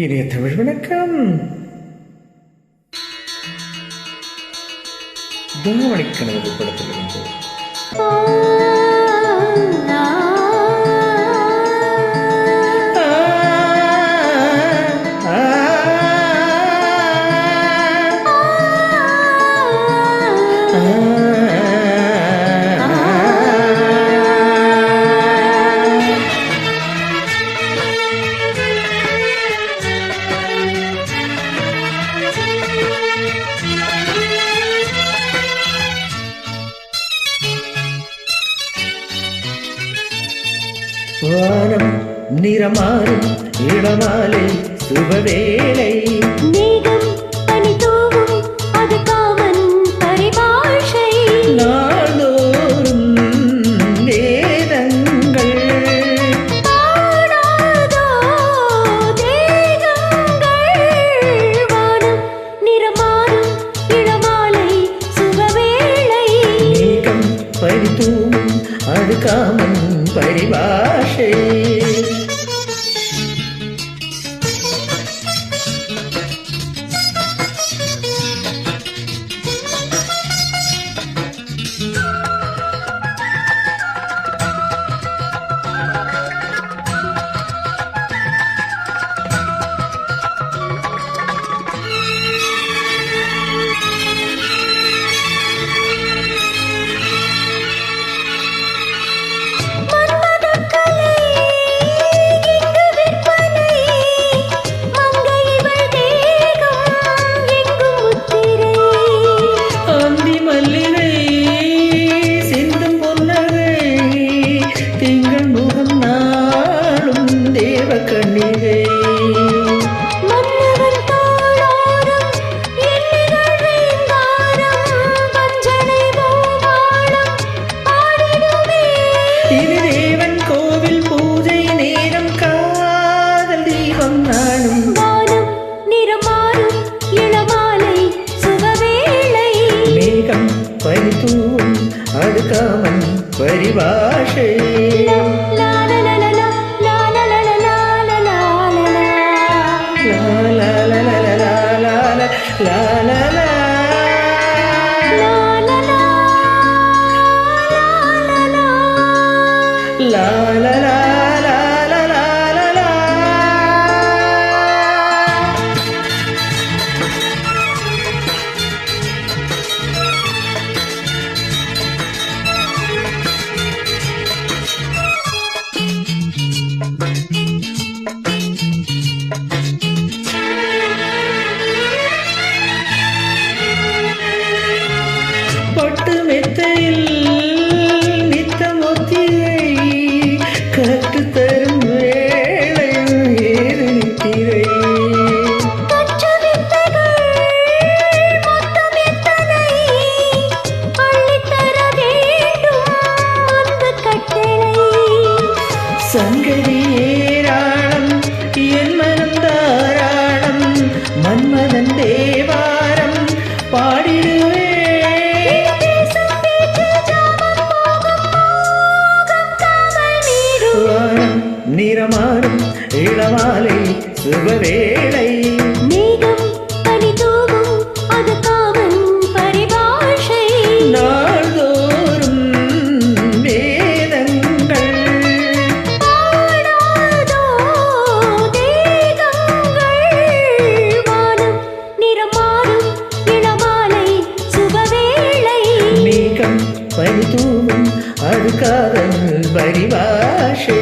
இனிய தமிழ் வணக்கம். தாவணி கனவு படத்திலிருந்து. வானம் நிறமாறும் இளமாலை சுபவேளை. மேகம் பனி தூவும் அது காமன் பரிபாஷை. நாள்தோறும் வேதங்கள் வானம் நிறமாறும் இளமாலை சுபவேளை. மேகம் பரிதூவும் அடுக்காமன் பரிபாஷை change. கமன் பரிபாஷை. la la la மாலை சுபவேளை மேகம் பனி தூவும் அது காவன் பரிபாஷை நாள்தோறும் வேதங்கள் வானம் நிறம் மாறும் இளமாலை சுபவேளை மேகம் பனி தூவும் அது காதல் பரிபாஷை.